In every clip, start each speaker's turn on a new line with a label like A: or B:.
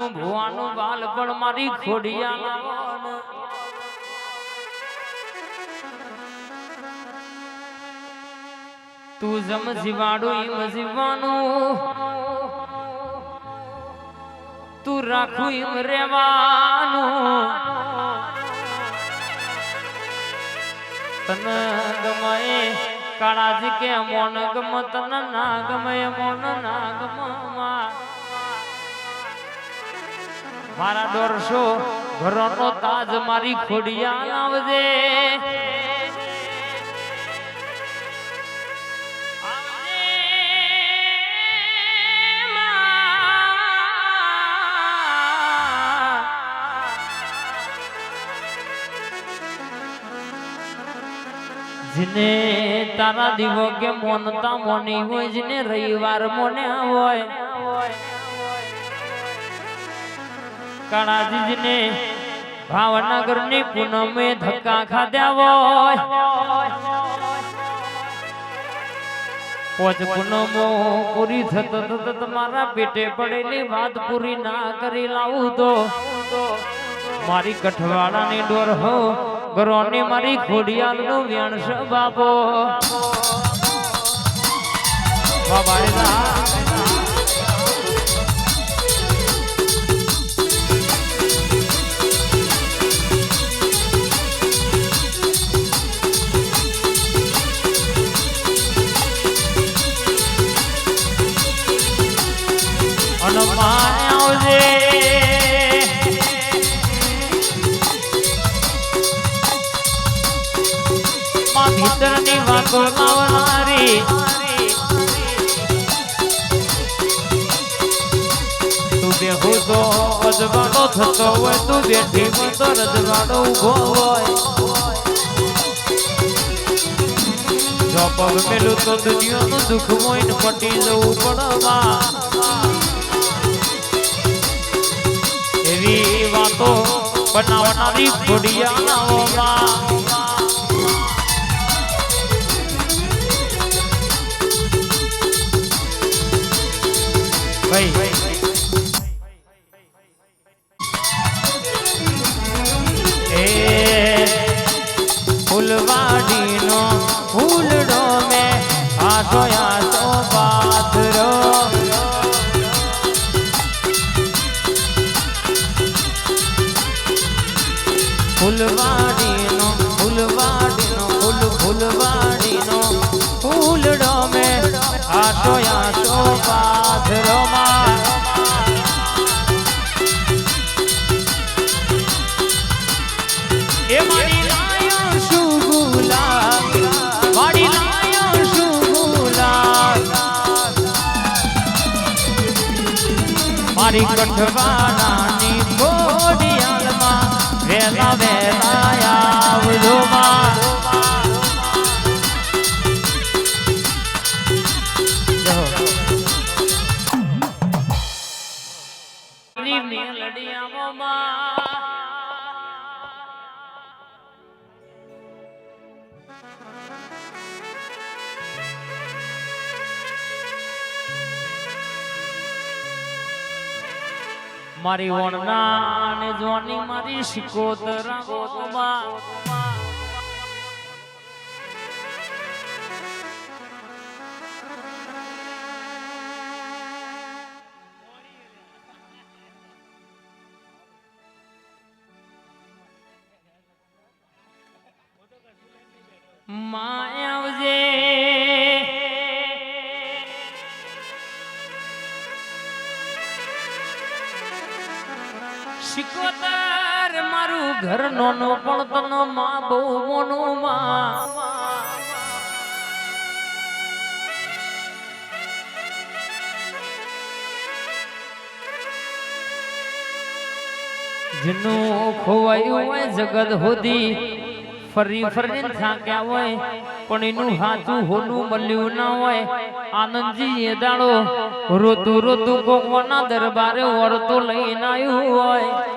A: ભુવાનું બાલપણ મારી ખોડિયા તું જમ જીવાડું એમ જીવવાનું. તું રાખું એમ રેવાનું તને ગમે કાળાજી કે મોન ગમ, તને ના ગમે મોન ના ગમમાં. મારા દોરશો, ઘરનો તાજ મારી ખોડિયા આવજે જને તારા દીવો કે મોનતા મોની હોય, જને રવિવાર મોને હોય. કાળાજીને ભાવનગરની પૂનમે ધક્કા ખાધ્યા હોય. પૂરી થતો તમારા પેટે પડેલી વાત પૂરી ના કરી લાવું તો. મારી કઠવાડાની ડોર હો, ગરોની મારી ખોડિયાલનું વ્યણસ બાબો થતો હોય તું રજવાડો ઊભો હોય. જો પગ તો દુનિયાનું દુઃખ પટી જવું પડવા. એવી વાતો બનાવનારી ખોડિયાઓમાં ભાઈ એ ફૂલવાડીનો ફૂલડો મેં આશો આશો પાથરો. ફૂલવાડીનો ફૂલવાડીનો, ફૂલ ફૂલવાડીનો ફૂલડો મેં આશો આશો મારી કઠવાડાની કોડિયાલમાં વેલા વેલા આવજો મારી વણના અને જોની મારી શિકોતરા ગોતમાં માય ઘર નો પણ તનો માં બહુ મોનું માં. જેનું ખોવાયું હોય જગત હોદી, ફરી ફરી થાક્યા હોય, પણ એનું હાથું હોનું મળ્યું ના હોય. આનંદજી એ દાડો રોતું રોતું કોકવાના દરબારે વરતો લઈને આવ્યું હોય.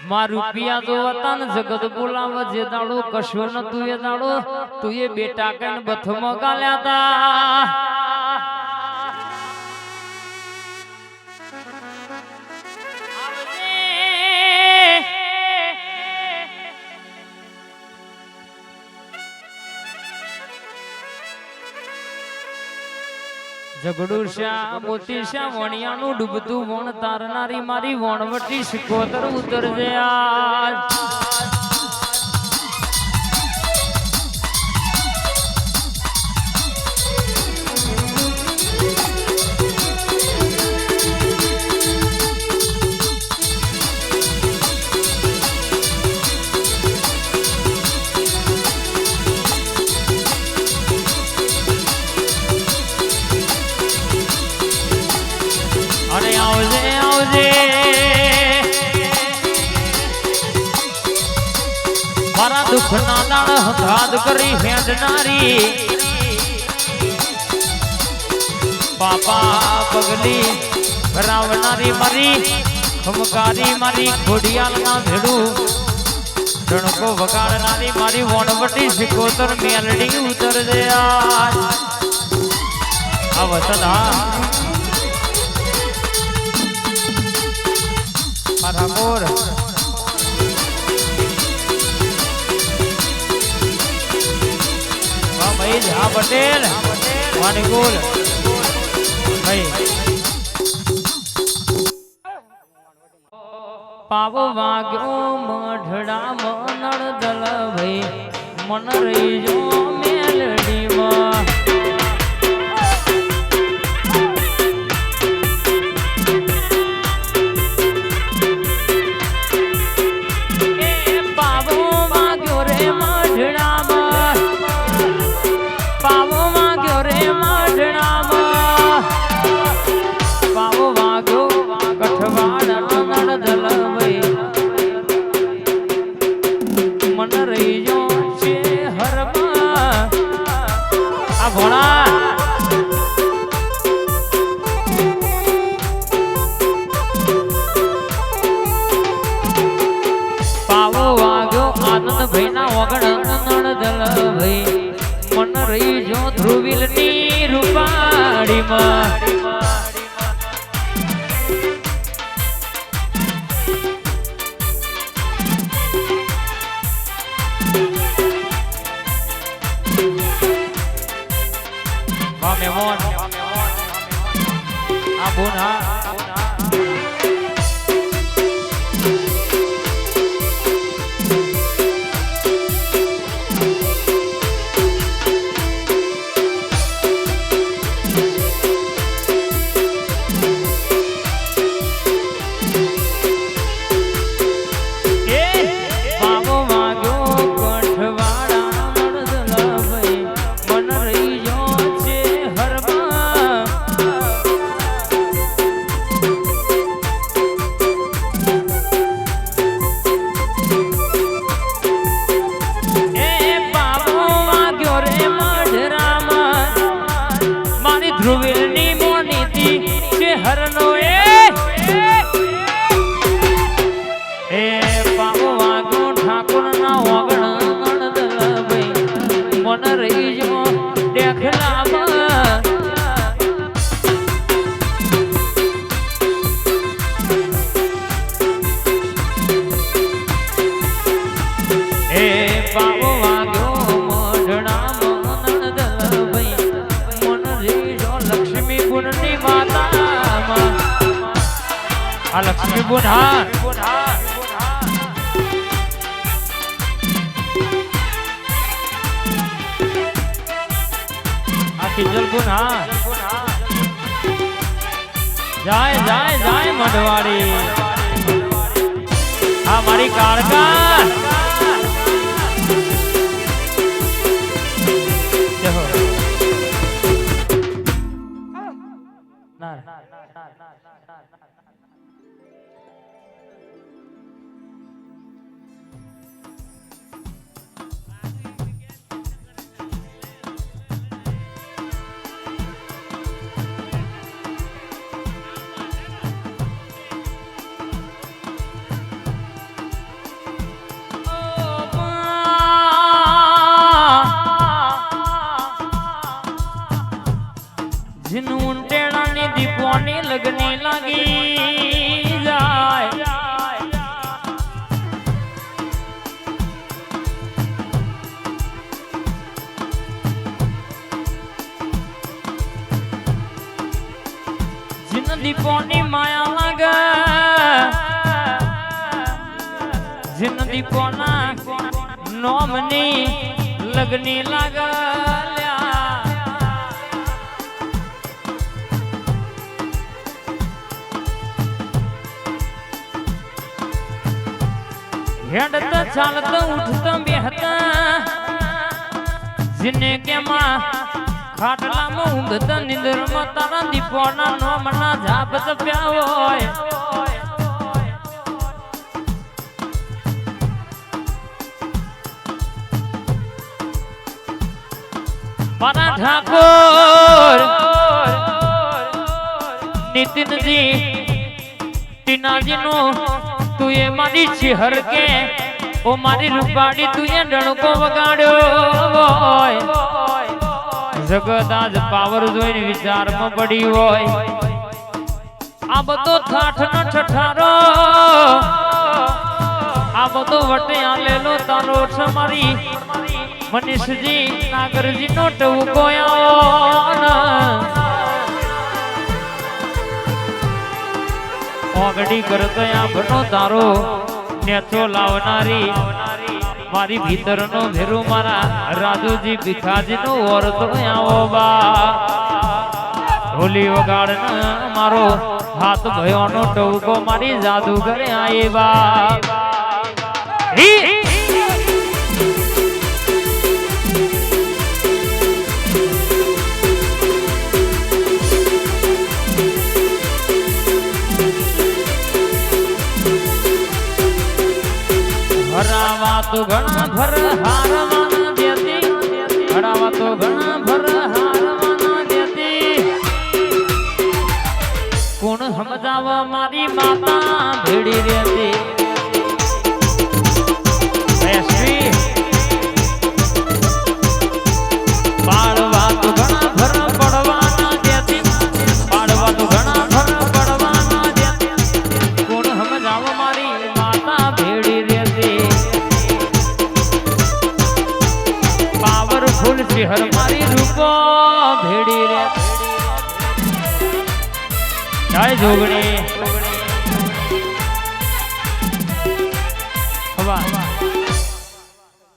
A: મારું પિયા જો વતન જગત બોલાવ જે દાડો કશો નતું એ દાડો, તું એ બેટા કઈને બથમો ગાલ્યા તા. ઝઘડું શ્યા મોતી શા વણિયાનું ડૂબતું વણ તારનારી મારી વણવટી શિકોતર ઉતરજે આજ. હથાદ કરી હેડનારી પાપા પગલી રાવનારી મારી ખમકારી મારી, ઘોડિયાલમાં ભેડું. ડણકો વગાડનારી મારી, વણવટી શિકોતર મેલડી ઉતર જયા. આ વસંત હા મારા મોર. વાહ ભાઈ જા પટેલ વાણીકુલ ભાઈ. પાવો વાગ્યો, મઢડા મનળ દલ ભાઈ. મન રહી જો આ આ લક્ષ્મી ગુણ હા આ કિંજલ ગુણ હા જાય જાય જાય મઢવાડી હા મારી કાળકા જય હો. ના દીપોની માયા લાગ? જીન દીપોના નોમની લગની લાગલ્યા હેડતા ચાલતા ઉઠતા બેહતા જીને કેમાં ખાટલામાં ઊંઘતા નિંદરમાં તારા દીપોના નોમના જાપ જપ્યા હોય. મારા ઠાકોર, નીતિનજી ટીનાજી નું તું એ મારી છિહર કે, ઓ મારી રૂપાડી તું એ ડણકો વગાડ્યો હોય. જગત આજ પાવર જોઈને વિચારમાં પડી હોય. આ બધો ઠાઠ નો ઠઠારો. આ બધો વટે આલેલો તારો છે મારી મનીષજી નાગરજી નો. ટવકો ઓગડી કરતો આ ભનો તારો. નેચો લાવનારી. મારી ભીતરનો ભેરુ મારા રાજુજી ભીખાજી નો ઓરતો આવો બા. ઢોલી વગાડ મારો હાથ ભયોનો ટવકો મારી જાદુગરે આયે બા. હી હરાવા તો ઘણા ભર હારવાના દેતી. ભરાવા તો ઘણા ભર હારવાના દેતી. કોણ સમજાવવા મારી માતા ભીડી રહેતી? એસવી જય